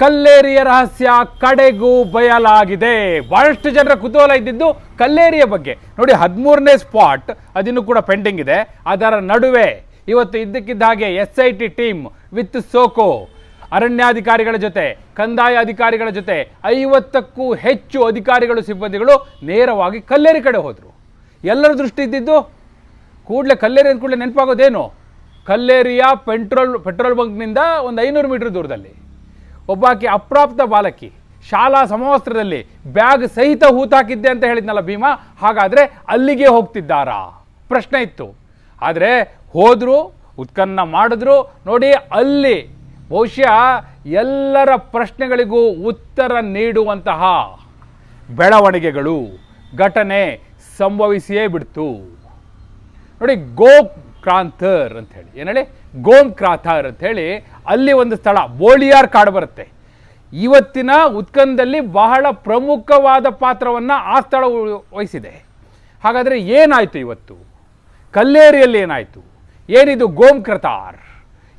ಕಲ್ಲೇರಿಯ ರಹಸ್ಯ ಕಡೆಗೂ ಬಯಲಾಗಿದೆ. ಬಹಳಷ್ಟು ಜನರ ಕುತೂಹಲ ಇದ್ದಿದ್ದು ಕಲ್ಲೇರಿಯ ಬಗ್ಗೆ. ನೋಡಿ, ಹದಿಮೂರನೇ ಸ್ಪಾಟ್ ಅದಿನ್ನೂ ಕೂಡ ಪೆಂಡಿಂಗ್ ಇದೆ. ಅದರ ನಡುವೆ ಇವತ್ತು ಇದ್ದಕ್ಕಿದ್ದ ಹಾಗೆ S I T team with SOCO. ಅರಣ್ಯಾಧಿಕಾರಿಗಳ ಜೊತೆ, ಕಂದಾಯ ಅಧಿಕಾರಿಗಳ ಜೊತೆ ಐವತ್ತಕ್ಕೂ ಹೆಚ್ಚು ಅಧಿಕಾರಿಗಳು, ಸಿಬ್ಬಂದಿಗಳು ನೇರವಾಗಿ ಕಲ್ಲೇರಿ ಕಡೆ ಹೋದರು. ಎಲ್ಲರ ದೃಷ್ಟಿ ಇದ್ದಿದ್ದು ಕೂಡಲೇ ಕಲ್ಲೇರಿ ಅಂದ ಕೂಡಲೇ ನೆನಪಾಗೋದೇನು? ಕಲ್ಲೇರಿಯ ಪೆಟ್ರೋಲ್ ಪೆಟ್ರೋಲ್ ಬಂಕ್ನಿಂದ ಒಂದು ಐನೂರು ಮೀಟರ್ ದೂರದಲ್ಲಿ. ಒಬ್ಬಾಕಿ ಅಪ್ರಾಪ್ತ ಬಾಲಕಿ, ಶಾಲಾ ಸಮವಸ್ತ್ರದಲ್ಲಿ ಬ್ಯಾಗ್ ಸಹಿತ ಹೂತಾಕಿದ್ದೆ ಅಂತ ಹೇಳಿದ್ನಲ್ಲ ಭೀಮಾ? ಹಾಗಾದರೆ ಅಲ್ಲಿಗೆ ಹೋಗ್ತಿದ್ದಾರಾ? ಪ್ರಶ್ನೆ ಇತ್ತು. ಆದರೆ ಹೋದರು ಉತ್ಕನ್ನ ಮಾಡಿದ್ರು. ನೋಡಿ, ಅಲ್ಲಿ ಬಹುಶಃ ಎಲ್ಲರ ಪ್ರಶ್ನೆಗಳಿಗೂ ಉತ್ತರ ನೀಡುವಂತಹ ಬೆಳವಣಿಗೆಗಳು, ಘಟನೆ ಸಂಭವಿಸಿಯೇ ಬಿಡ್ತು. ನೋಡಿ ಗೋ ಕ್ರಾಂತರ್ ಅಂತ ಹೇಳಿ. ಏನು ಹೇಳಿ? ಗೋಮ್ ಅಂತ ಹೇಳಿ ಅಲ್ಲಿ ಒಂದು ಸ್ಥಳ, ಬೋಳಿಯಾರ್ ಕಾಡು ಬರುತ್ತೆ. ಇವತ್ತಿನ ಉತ್ಕನ್ನದಲ್ಲಿ ಬಹಳ ಪ್ರಮುಖವಾದ ಪಾತ್ರವನ್ನು ಆ ಸ್ಥಳ ವಹಿಸಿದೆ. ಹಾಗಾದರೆ ಏನಾಯಿತು ಇವತ್ತು? ಕಲ್ಲೇರಿಯಲ್ಲಿ ಏನಾಯಿತು? ಏನಿದು ಗೋಮ್ ಕ್ರತಾರ್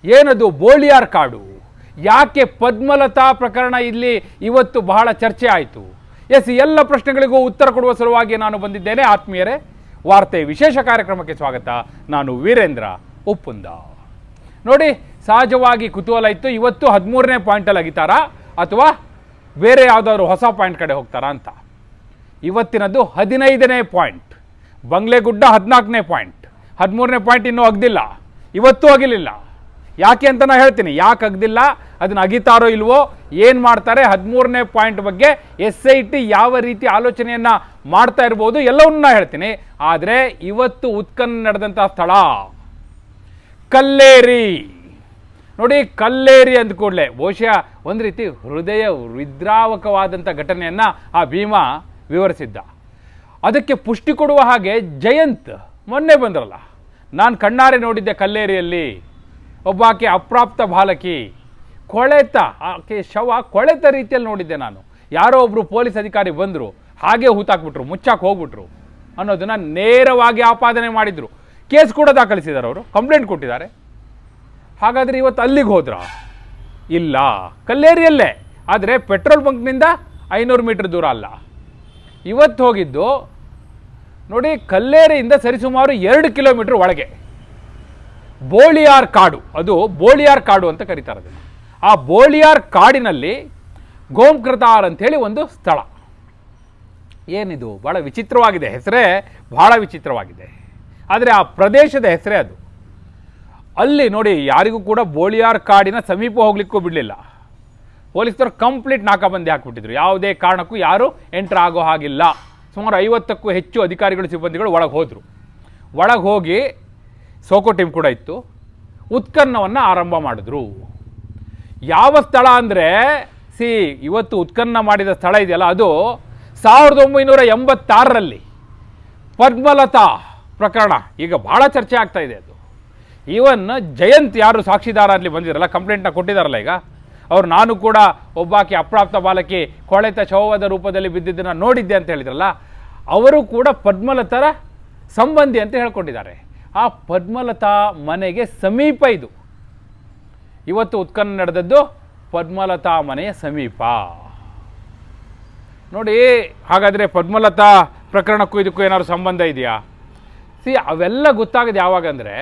ಏನದು ಬೋಳಿಯಾರ್ ಕಾಡು? ಯಾಕೆ ಪದ್ಮಲತಾ ಪ್ರಕರಣ ಇಲ್ಲಿ ಇವತ್ತು ಬಹಳ ಚರ್ಚೆ ಆಯಿತು? ಎಸ್, ಎಲ್ಲ ಪ್ರಶ್ನೆಗಳಿಗೂ ಉತ್ತರ ಕೊಡುವ ಸಲುವಾಗಿ ನಾನು ಬಂದಿದ್ದೇನೆ. ಆತ್ಮೀಯರೇ, ವಾರ್ತೆ ವಿಶೇಷ ಕಾರ್ಯಕ್ರಮಕ್ಕೆ ಸ್ವಾಗತ. ನಾನು ವೀರೇಂದ್ರ ಉಪ್ಪುಂದ. ನೋಡಿ, ಸಹಜವಾಗಿ ಕುತೂಹಲ ಇತ್ತು. ಇವತ್ತು ಹದಿಮೂರನೇ ಪಾಯಿಂಟಲ್ಲಿ ಅಗಿತಾರಾ? ಅಥವಾ ಬೇರೆ ಯಾವುದಾದ್ರು ಹೊಸ ಪಾಯಿಂಟ್ ಕಡೆ ಹೋಗ್ತಾರಾ ಅಂತ. ಇವತ್ತಿನದ್ದು ಹದಿನೈದನೇ ಪಾಯಿಂಟ್ ಬಂಗ್ಲೆಗುಡ್ಡ ಹದಿನಾಲ್ಕನೇ ಪಾಯಿಂಟ್ ಹದಿಮೂರನೇ ಪಾಯಿಂಟ್ ಇನ್ನೂ ಅಗ್ದಿಲ್ಲ. ಇವತ್ತೂ ಅಗಿಲಿಲ್ಲ. ಯಾಕೆ ಅಂತ ನಾನು ಹೇಳ್ತೀನಿ. ಯಾಕೆ ಅಗ್ದಿಲ್ಲ? ಅದನ್ನು ಅಗಿತಾರೋ ಇಲ್ವೋ? ಏನು ಮಾಡ್ತಾರೆ? ಹದಿಮೂರನೇ ಪಾಯಿಂಟ್ ಬಗ್ಗೆ ಎಸ್ ಐ ಟಿ ಯಾವ ರೀತಿ ಆಲೋಚನೆಯನ್ನು ಮಾಡ್ತಾ ಇರ್ಬೋದು ಎಲ್ಲವನ್ನೂ ನಾನು ಹೇಳ್ತೀನಿ. ಆದರೆ ಇವತ್ತು ಉತ್ಕನ್ನ ನಡೆದಂಥ ಸ್ಥಳ ಕಲ್ಲೇರಿ. ನೋಡಿ ಕಲ್ಲೇರಿ ಅಂದ ಕೂಡಲೇ ಬಹುಶಃ ಒಂದು ರೀತಿ ಹೃದಯ ವಿದ್ರಾವಕವಾದಂಥ ಘಟನೆಯನ್ನು ಆ ಭೀಮಾ ವಿವರಿಸಿದ್ದ. ಅದಕ್ಕೆ ಪುಷ್ಟಿ ಕೊಡುವ ಹಾಗೆ ಜಯಂತ್ ಮೊನ್ನೆ ಬಂದ್ರಲ್ಲ, ನಾನು ಕಣ್ಣಾರೆ ನೋಡಿದ್ದೆ ಕಲ್ಲೇರಿಯಲ್ಲಿ. ಒಬ್ಬಾಕೆ ಅಪ್ರಾಪ್ತ ಬಾಲಕಿ, ಕೊಳೆತ, ಆಕೆ ಶವ ಕೊಳೆತ ರೀತಿಯಲ್ಲಿ ನೋಡಿದ್ದೆ ನಾನು. ಯಾರೋ ಒಬ್ಬರು ಪೊಲೀಸ್ ಅಧಿಕಾರಿ ಬಂದರು, ಹಾಗೆ ಹೂತಾಕ್ಬಿಟ್ರು, ಮುಚ್ಚಾಕೆ ಹೋಗ್ಬಿಟ್ರು ಅನ್ನೋದನ್ನು ನೇರವಾಗಿ ಆಪಾದನೆ ಮಾಡಿದ್ರು. ಕೇಸ್ ಕೂಡ ದಾಖಲಿಸಿದ್ದಾರೆ ಅವರು. ಕಂಪ್ಲೇಂಟ್ ಕೊಟ್ಟಿದ್ದಾರೆ. ಹಾಗಾದರೆ ಇವತ್ತು ಅಲ್ಲಿಗೆ ಹೋದ್ರ? ಇಲ್ಲ. ಕಲ್ಲೇರಿಯಲ್ಲೇ. ಆದರೆ ಪೆಟ್ರೋಲ್ ಬಂಕ್ನಿಂದ ಐನೂರು ಮೀಟರ್ ದೂರ ಅಲ್ಲ. ಇವತ್ತು ಹೋಗಿದ್ದು, ನೋಡಿ, ಕಲ್ಲೇರಿಯಿಂದ ಸರಿಸುಮಾರು ಎರಡು ಕಿಲೋಮೀಟರ್ ಒಳಗೆ. ಬೋಳಿಯಾರ್ ಕಾಡು. ಅದು ಬೋಳಿಯಾರ್ ಕಾಡು ಅಂತ ಕರೀತಾರೆ ಅದನ್ನು. ಆ ಬೋಳಿಯಾರ್ ಕಾಡಿನಲ್ಲಿ ಗೋಮ್ಕೃತಾರ್ ಅಂಥೇಳಿ ಒಂದು ಸ್ಥಳ. ಏನಿದು? ಭಾಳ ವಿಚಿತ್ರವಾಗಿದೆ. ಹೆಸರೇ ಭಾಳ ವಿಚಿತ್ರವಾಗಿದೆ. ಆದರೆ ಆ ಪ್ರದೇಶದ ಹೆಸರೇ ಅದು. ಅಲ್ಲಿ ನೋಡಿ ಯಾರಿಗೂ ಕೂಡ ಬೋಳಿಯಾರ್ ಕಾಡಿನ ಸಮೀಪ ಹೋಗ್ಲಿಕ್ಕೂ ಬಿಡಲಿಲ್ಲ. ಪೊಲೀಸರು ಕಂಪ್ಲೀಟ್ ನಾಕಾಬಂದಿ ಹಾಕಿಬಿಟ್ಟಿದ್ರು. ಯಾವುದೇ ಕಾರಣಕ್ಕೂ ಯಾರೂ ಎಂಟ್ರ್ ಆಗೋ ಹಾಗಿಲ್ಲ. ಸುಮಾರು ಐವತ್ತಕ್ಕೂ ಹೆಚ್ಚು ಅಧಿಕಾರಿಗಳು, ಸಿಬ್ಬಂದಿಗಳು ಒಳಗೆ ಹೋದರು. ಒಳಗೆ ಹೋಗಿ ಸೋಕೋ ಟೀಮ್ ಕೂಡ ಇತ್ತು. ಉತ್ಖನ್ನವನ್ನು ಆರಂಭ ಮಾಡಿದ್ರು. ಯಾವ ಸ್ಥಳ ಅಂದರೆ, ಸಿ, ಇವತ್ತು ಉತ್ಖನ್ನ ಮಾಡಿದ ಸ್ಥಳ ಇದೆಯಲ್ಲ, ಅದು ಸಾವಿರದ ಒಂಬೈನೂರ ಎಂಬತ್ತಾರರಲ್ಲಿ ಪದ್ಮಲತಾ ಪ್ರಕರಣ. ಈಗ ಭಾಳ ಚರ್ಚೆ ಆಗ್ತಾ ಇದೆ ಅದು. ಈವನ್ ಜಯಂತ್ ಯಾರು ಸಾಕ್ಷಿದಾರ ಅಲ್ಲಿ ಬಂದಿರಲ್ಲ ಕಂಪ್ಲೇಂಟ್ನ ಕೊಟ್ಟಿದ್ದಾರಲ್ಲ ಈಗ? ಅವ್ರು ನಾನು ಕೂಡ ಒಬ್ಬಾಕಿ ಅಪ್ರಾಪ್ತ ಬಾಲಕಿ ಕೊಳೆತ ಶವದ ರೂಪದಲ್ಲಿ ಬಿದ್ದಿದ್ದನ್ನು ನೋಡಿದ್ದೆ ಅಂತ ಹೇಳಿದ್ರಲ್ಲ, ಅವರು ಕೂಡ ಪದ್ಮಲತರ ಸಂಬಂಧಿ ಅಂತ ಹೇಳ್ಕೊಂಡಿದ್ದಾರೆ. ಆ ಪದ್ಮಲತಾ ಮನೆಗೆ ಸಮೀಪ ಇದು. ಇವತ್ತು ಉತ್ಖನ್ನ ನಡೆದದ್ದು ಪದ್ಮಲತಾ ಮನೆಯ ಸಮೀಪ. ನೋಡಿ, ಹಾಗಾದರೆ ಪದ್ಮಲತಾ ಪ್ರಕರಣಕ್ಕೂ ಇದಕ್ಕೂ ಏನಾದ್ರು ಸಂಬಂಧ ಇದೆಯಾ? ಸಿ ಅವೆಲ್ಲ ಗೊತ್ತಾಗೋದು ಯಾವಾಗ ಅಂದರೆ,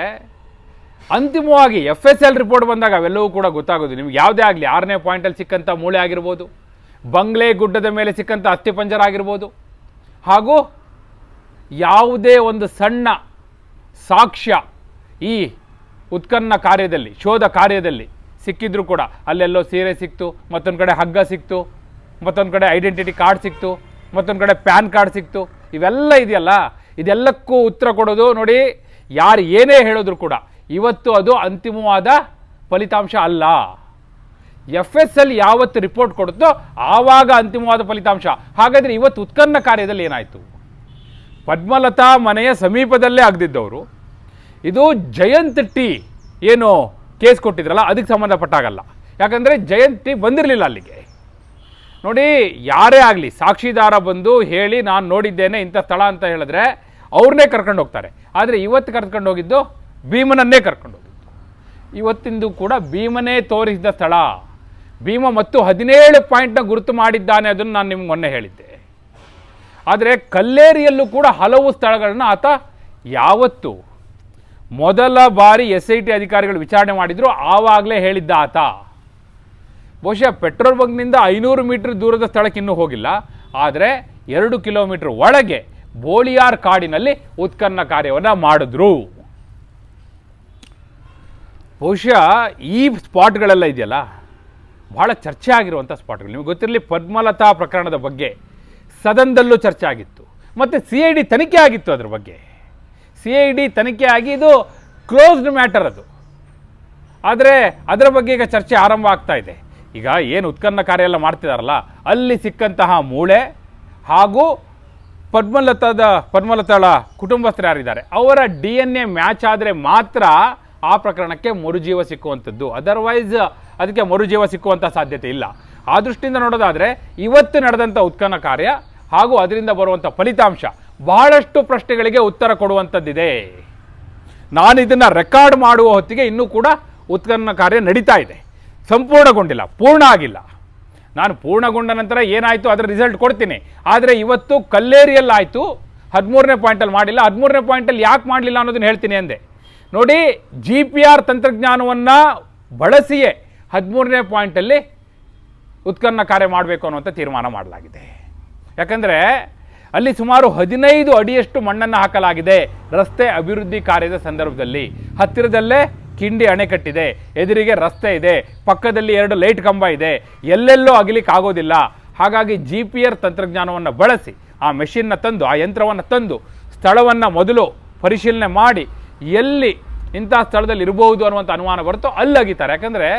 ಅಂತಿಮವಾಗಿ ಎಫ್ ಎಸ್ ಎಲ್ ರಿಪೋರ್ಟ್ ಬಂದಾಗ ಅವೆಲ್ಲವೂ ಕೂಡ ಗೊತ್ತಾಗೋದು. ನಿಮ್ಗೆ ಯಾವುದೇ ಆಗಲಿ, ಆರನೇ ಪಾಯಿಂಟಲ್ಲಿ ಸಿಕ್ಕಂಥ ಮೂಳೆ ಆಗಿರ್ಬೋದು, ಬಂಗ್ಲೆ ಗುಡ್ಡದ ಮೇಲೆ ಸಿಕ್ಕಂಥ ಅಸ್ಥಿಪಂಜರ ಆಗಿರ್ಬೋದು, ಹಾಗೂ ಯಾವುದೇ ಒಂದು ಸಣ್ಣ ಸಾಕ್ಷ್ಯ ಈ ಉತ್ಕನ್ನ ಕಾರ್ಯದಲ್ಲಿ, ಶೋಧ ಕಾರ್ಯದಲ್ಲಿ ಸಿಕ್ಕಿದ್ರೂ ಕೂಡ, ಅಲ್ಲೆಲ್ಲೋ ಸೀರೆ ಸಿಕ್ತು, ಮತ್ತೊಂದು ಕಡೆ ಹಗ್ಗ ಸಿಕ್ತು, ಮತ್ತೊಂದು ಕಡೆ ಐಡೆಂಟಿಟಿ ಕಾರ್ಡ್ ಸಿಕ್ತು, ಮತ್ತೊಂದು ಕಡೆ ಪ್ಯಾನ್ ಕಾರ್ಡ್ ಸಿಕ್ತು, ಇವೆಲ್ಲ ಇದೆಯಲ್ಲ? ಇದೆಲ್ಲಕ್ಕೂ ಉತ್ತರ ಕೊಡೋದು ನೋಡಿ, ಯಾರು ಏನೇ ಹೇಳಿದ್ರು ಕೂಡ, ಇವತ್ತು ಅದು ಅಂತಿಮವಾದ ಫಲಿತಾಂಶ ಅಲ್ಲ. ಎಫ್ ಎಸ್ ಎಲ್ ಯಾವತ್ತು ರಿಪೋರ್ಟ್ ಕೊಡುತ್ತೋ, ಆವಾಗ ಅಂತಿಮವಾದ ಫಲಿತಾಂಶ. ಹಾಗಾದರೆ ಇವತ್ತು ಉತ್ಕನ್ನ ಕಾರ್ಯದಲ್ಲಿ ಏನಾಯಿತು? ಪದ್ಮಲತಾ ಮನೆಯ ಸಮೀಪದಲ್ಲೇ ಆಗದಿದ್ದವರು. ಇದು ಜಯಂತ್ ಟಿ ಏನು ಕೇಸ್ ಕೊಟ್ಟಿದ್ರಲ್ಲ, ಅದಕ್ಕೆ ಸಂಬಂಧಪಟ್ಟಾಗಲ್ಲ. ಯಾಕಂದರೆ ಜಯಂತ್ ಟಿ ಬಂದಿರಲಿಲ್ಲ ಅಲ್ಲಿಗೆ. ನೋಡಿ, ಯಾರೇ ಆಗಲಿ, ಸಾಕ್ಷಿದಾರ ಬಂದು ಹೇಳಿ, ನಾನು ನೋಡಿದ್ದೇನೆ ಇಂಥ ಸ್ಥಳ ಅಂತ ಹೇಳಿದ್ರೆ ಅವ್ರನ್ನೇ ಕರ್ಕೊಂಡು ಹೋಗ್ತಾರೆ. ಆದರೆ ಇವತ್ತು ಕರ್ಕೊಂಡು ಹೋಗಿದ್ದು ಭೀಮನನ್ನೇ ಕರ್ಕೊಂಡು ಹೋಗಿದ್ದು. ಇವತ್ತಿಂದು ಕೂಡ ಭೀಮನೇ ತೋರಿಸಿದ ಸ್ಥಳ. ಭೀಮ ಮತ್ತು ಹದಿನೇಳು ಪಾಯಿಂಟ್ನ ಗುರುತು ಮಾಡಿದ್ದಾನೆ ಅದನ್ನು ನಾನು ನಿಮ್ಗೆ ಮೊನ್ನೆ ಹೇಳಿದ್ದೆ. ಆದರೆ ಕಲ್ಲೇರಿಯಲ್ಲೂ ಕೂಡ ಹಲವು ಸ್ಥಳಗಳನ್ನ ಆತ ಯಾವತ್ತು ಮೊದಲ ಬಾರಿ ಎಸ್ ಐ ಟಿ ಅಧಿಕಾರಿಗಳು ವಿಚಾರಣೆ ಮಾಡಿದ್ರು, ಆವಾಗಲೇ ಹೇಳಿದ್ದ ಆತ. ಬಹುಶಃ ಪೆಟ್ರೋಲ್ ಬಂಕ್ನಿಂದ ಐನೂರು ಮೀಟರ್ ದೂರದ ಸ್ಥಳಕ್ಕೆ ಇನ್ನೂ ಹೋಗಿಲ್ಲ. ಆದರೆ ಎರಡು ಕಿಲೋಮೀಟರ್ ಒಳಗೆ ಬೋಳಿಯಾರ್ ಕಾಡಿನಲ್ಲಿ ಉತ್ಖನ್ನ ಕಾರ್ಯವನ್ನು ಮಾಡಿದ್ರು. ಬಹುಶಃ ಈ ಸ್ಪಾಟ್ಗಳೆಲ್ಲ ಇದೆಯಲ್ಲ? ಬಹಳ ಚರ್ಚೆ ಆಗಿರುವಂಥ ಸ್ಪಾಟ್ಗಳು. ನಿಮಗೆ ಗೊತ್ತಿರಲಿ, ಪದ್ಮಲತಾ ಪ್ರಕರಣದ ಬಗ್ಗೆ ಸದನದಲ್ಲೂ ಚರ್ಚೆ ಆಗಿತ್ತು. ಮತ್ತು ಸಿ ಐ ಡಿ ತನಿಖೆ ಆಗಿತ್ತು ಅದ್ರ ಬಗ್ಗೆ. ಸಿ ಐ ಡಿ ತನಿಖೆ ಆಗಿ ಇದು ಕ್ಲೋಸ್ಡ್ ಮ್ಯಾಟರ್ ಅದು. ಆದರೆ ಅದರ ಬಗ್ಗೆ ಈಗ ಚರ್ಚೆ ಆರಂಭ ಆಗ್ತಾ ಇದೆ. ಈಗ ಏನು ಉತ್ಖನ್ನ ಕಾರ್ಯ ಎಲ್ಲ ಮಾಡ್ತಿದಾರಲ್ಲ, ಅಲ್ಲಿ ಸಿಕ್ಕಂತಹ ಮೂಳೆ ಹಾಗೂ ಪದ್ಮಲತಾದ ಪದ್ಮಲತಾಳ ಕುಟುಂಬಸ್ಥರು ಯಾರಿದ್ದಾರೆ ಅವರ ಡಿ ಎನ್ ಎ ಮ್ಯಾಚ್ ಆದರೆ ಮಾತ್ರ ಆ ಪ್ರಕರಣಕ್ಕೆ ಮರುಜೀವ ಸಿಕ್ಕುವಂಥದ್ದು. ಅದರ್ವೈಸ್ ಅದಕ್ಕೆ ಮರುಜೀವ ಸಿಕ್ಕುವಂಥ ಸಾಧ್ಯತೆ ಇಲ್ಲ. ಆ ದೃಷ್ಟಿಯಿಂದ ನೋಡೋದಾದರೆ, ಇವತ್ತು ನಡೆದಂಥ ಉತ್ಖನ ಕಾರ್ಯ ಹಾಗೂ ಅದರಿಂದ ಬರುವಂಥ ಫಲಿತಾಂಶ ಬಹಳಷ್ಟು ಪ್ರಶ್ನೆಗಳಿಗೆ ಉತ್ತರ ಕೊಡುವಂಥದ್ದಿದೆ. ನಾನು ಇದನ್ನು ರೆಕಾರ್ಡ್ ಮಾಡುವ ಹೊತ್ತಿಗೆ ಇನ್ನೂ ಕೂಡ ಉತ್ಖನ ಕಾರ್ಯ ನಡೀತಾ ಇದೆ. ಸಂಪೂರ್ಣಗೊಂಡಿಲ್ಲ, ಪೂರ್ಣ ಆಗಿಲ್ಲ. ನಾನು ಪೂರ್ಣಗೊಂಡ ನಂತರ ಏನಾಯಿತು? ಅದರ ರಿಸಲ್ಟ್ ಕೊಡ್ತೀನಿ. ಆದರೆ ಇವತ್ತು ಕಲ್ಲೇರಿಯಲ್ಲಾಯಿತು. ಹದಿಮೂರನೇ ಪಾಯಿಂಟಲ್ಲಿ ಮಾಡಿಲ್ಲ. ಹದಿಮೂರನೇ ಪಾಯಿಂಟಲ್ಲಿ ಯಾಕೆ ಮಾಡಲಿಲ್ಲ ಅನ್ನೋದನ್ನು ಹೇಳ್ತೀನಿ ಅಂದೆ. ನೋಡಿ ಜಿ ಪಿ ಆರ್ ತಂತ್ರಜ್ಞಾನವನ್ನು ಬಳಸಿಯೇ ಹದಿಮೂರನೇ ಪಾಯಿಂಟಲ್ಲಿ ಉತ್ಖನನ ಕಾರ್ಯ ಮಾಡಬೇಕು ಅನ್ನುವಂಥ ತೀರ್ಮಾನ ಮಾಡಲಾಗಿದೆ. ಯಾಕಂದರೆ ಅಲ್ಲಿ ಸುಮಾರು ಹದಿನೈದು ಅಡಿಯಷ್ಟು ಮಣ್ಣನ್ನು ಹಾಕಲಾಗಿದೆ ರಸ್ತೆ ಅಭಿವೃದ್ಧಿ ಕಾರ್ಯದ ಸಂದರ್ಭದಲ್ಲಿ. ಹತ್ತಿರದಲ್ಲೇ ಕಿಂಡಿ ಅಣೆಕಟ್ಟಿದೆ ಎದುರಿಗೆ ರಸ್ತೆ ಇದೆ, ಪಕ್ಕದಲ್ಲಿ ಎರಡು ಲೈಟ್ ಕಂಬ ಇದೆ, ಎಲ್ಲೆಲ್ಲೂ ಆಗಲಿಕ್ಕೆ ಆಗೋದಿಲ್ಲ. ಹಾಗಾಗಿ ಜಿ ಪಿ ಆರ್ ತಂತ್ರಜ್ಞಾನವನ್ನು ಬಳಸಿ, ಆ ಮೆಷಿನ್ನ ತಂದು, ಆ ಯಂತ್ರವನ್ನು ತಂದು, ಸ್ಥಳವನ್ನು ಮೊದಲು ಪರಿಶೀಲನೆ ಮಾಡಿ, ಎಲ್ಲಿ ಇಂಥ ಸ್ಥಳದಲ್ಲಿ ಇರಬಹುದು ಅನ್ನುವಂಥ ಅನುಮಾನ ಬರುತ್ತೋ ಅಲ್ಲಿ ಅಗಿತಾರೆ ಯಾಕಂದರೆ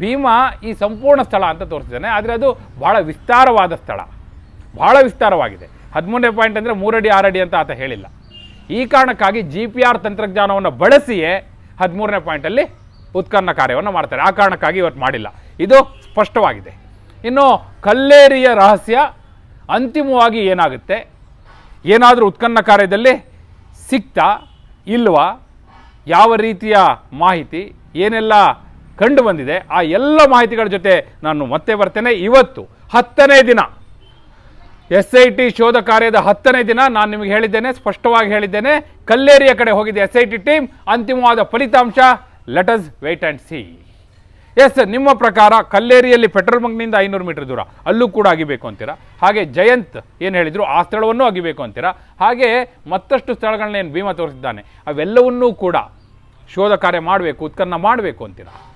ಭೀಮಾ ಈ ಸಂಪೂರ್ಣ ಸ್ಥಳ ಅಂತ ತೋರಿಸಿದ್ದಾನೆ, ಆದರೆ ಅದು ಭಾಳ ವಿಸ್ತಾರವಾದ ಸ್ಥಳ. ಭಾಳ ವಿಸ್ತಾರವಾಗಿದೆ. ಹದಿಮೂರನೇ ಪಾಯಿಂಟ್ ಅಂದರೆ ಮೂರಡಿ, ಆರಡಿ ಅಂತ ಆತ ಹೇಳಿಲ್ಲ. ಈ ಕಾರಣಕ್ಕಾಗಿ ಜಿ ಪಿ ಆರ್ ತಂತ್ರಜ್ಞಾನವನ್ನು ಬಳಸಿಯೇ ಹದಿಮೂರನೇ ಪಾಯಿಂಟಲ್ಲಿ ಉತ್ಖನನ ಕಾರ್ಯವನ್ನು ಮಾಡ್ತಾರೆ. ಆ ಕಾರಣಕ್ಕಾಗಿ ಇವತ್ತು ಮಾಡಿಲ್ಲ. ಇದು ಸ್ಪಷ್ಟವಾಗಿದೆ. ಇನ್ನು ಕಲ್ಲೇರಿಯ ರಹಸ್ಯ ಅಂತಿಮವಾಗಿ ಏನಾಗುತ್ತೆ? ಏನಾದರೂ ಉತ್ಖನನ ಕಾರ್ಯದಲ್ಲಿ ಸಿಕ್ತಾ ಇಲ್ವಾ? ಯಾವ ರೀತಿಯ ಮಾಹಿತಿ, ಏನೆಲ್ಲ ಕಂಡು ಬಂದಿದೆ? ಆ ಎಲ್ಲ ಮಾಹಿತಿಗಳ ಜೊತೆ ನಾನು ಮತ್ತೆ ಬರ್ತೇನೆ. ಇವತ್ತು ಹತ್ತನೇ ದಿನ. ಎಸ್ ಐ ಟಿ ಶೋಧ ಕಾರ್ಯದ ಹತ್ತನೇ ದಿನ ನಾನು ನಿಮಗೆ ಹೇಳಿದ್ದೇನೆ, ಸ್ಪಷ್ಟವಾಗಿ ಹೇಳಿದ್ದೇನೆ. ಕಲ್ಲೇರಿಯ ಕಡೆ ಹೋಗಿದೆ ಎಸ್ ಐ ಟಿ ಟೀಮ್. ಅಂತಿಮವಾದ ಫಲಿತಾಂಶ let us wait and see S ನಿಮ್ಮ ಪ್ರಕಾರ ಕಲ್ಲೇರಿಯಲ್ಲಿ ಪೆಟ್ರೋಲ್ ಬಂಕ್ನಿಂದ ಐನೂರು ಮೀಟರ್ ದೂರ, ಅಲ್ಲೂ ಕೂಡ ಆಗಿಬೇಕು ಅಂತೀರಾ? ಹಾಗೆ ಜಯಂತ್ ಏನು ಹೇಳಿದರು, ಆ ಸ್ಥಳವನ್ನು ಅಗಿಬೇಕು ಅಂತೀರಾ? ಹಾಗೆ ಮತ್ತಷ್ಟು ಸ್ಥಳಗಳನ್ನ ಏನು ಭೀಮಾ ತೋರಿಸಿದ್ದಾನೆ, ಅವೆಲ್ಲವನ್ನೂ ಕೂಡ ಶೋಧ ಕಾರ್ಯ ಮಾಡಬೇಕು, ಉತ್ಖನ್ನ ಮಾಡಬೇಕು ಅಂತೀರಾ?